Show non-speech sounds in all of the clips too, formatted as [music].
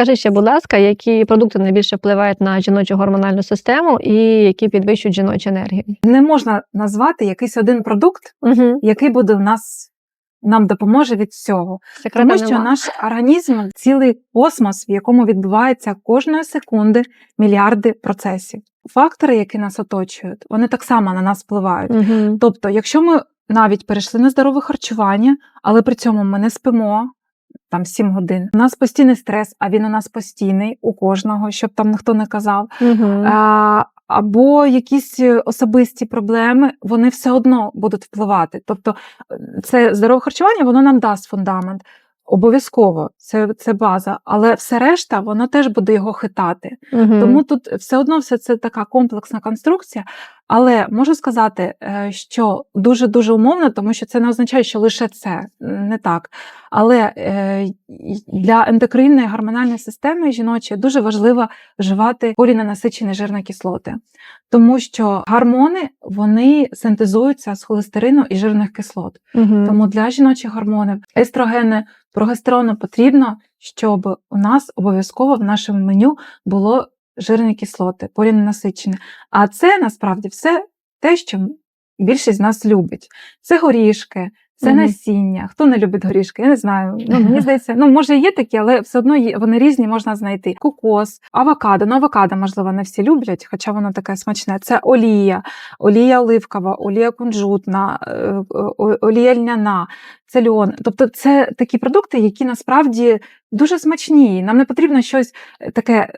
Скажи ще, будь ласка, які продукти найбільше впливають на жіночу гормональну систему і які підвищують жіночу енергію? Не можна назвати якийсь один продукт, Угу. який буде в нас нам допоможе від всього. Секрета Тому що нема. наш організм цілий космос, в якому відбувається кожної секунди мільярди процесів. Фактори, які нас оточують, вони так само на нас впливають. Мгм. Тобто, якщо ми навіть перейшли на здорове харчування, але при цьому ми не спимо. Там 7 годин. У нас постійний стрес, а він у нас постійний у кожного, щоб там ніхто не казав. Угу. А, або якісь е, особисті проблеми, вони все одно будуть впливати. Тобто, е, це здорове харчування, воно нам дасть фундамент. Обов'язково, це, це база, але все решта, воно теж буде його хитати. Мгм. Тому тут все одно все це така комплексна конструкція. Але можу сказати, е, що дуже дуже умовно, тому що це не означає, що лише це не так. Але е, для ендокринної гормональної системи жіночої дуже важливо вживати поліненасичені жирні кислоти, тому що гормони вони синтезуються з холестерину і жирних кислот. Мгм. Тому для жіночих гормонів естрогени, прогестерону потрібно, щоб у нас обов'язково в нашому меню було жирні кислоти, поліненасичені. А це насправді все те, що більшість з нас любить. Це горішки. Це Мгм. насіння. Хто не любить горішки? Я не знаю. Ну мені [laughs] здається, ну може є такі, але все одно є, вони різні можна знайти. Кокос, авокадо. Ну, авокадо, можливо, не всі люблять, хоча воно таке смачне. Це олія, олія оливкова, олія кунжутна, е, олія льняна, це льон. Тобто, це такі продукти, які насправді дуже смачні. Нам не потрібно щось таке,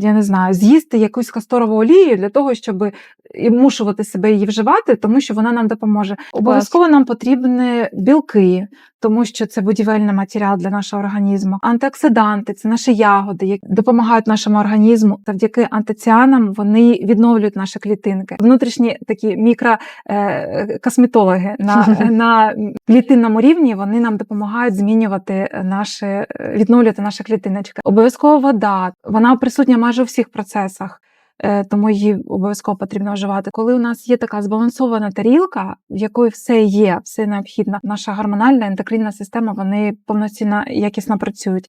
я не знаю, з'їсти якусь касторову олію для того, щоб і мушувати себе її вживати, тому що вона нам допоможе. Обов'язково нам потрібні білки, тому що це будівельний матеріал для нашого організму. Антиоксиданти це наші ягоди, які допомагають нашому організму. Завдяки антиціанам вони відновлюють наші клітинки. Внутрішні такі мікрокосметологи на, [laughs] на клітинному рівні вони нам допомагають змінювати наші, відновлювати наші клітиночка. Обов'язково вода, вона присутня майже у всіх процесах. е, Тому її обов'язково потрібно вживати. Коли у нас є така збалансована тарілка, в якої все є, все необхідне, наша гормональна ендокринна система вони повноцінно якісно працюють.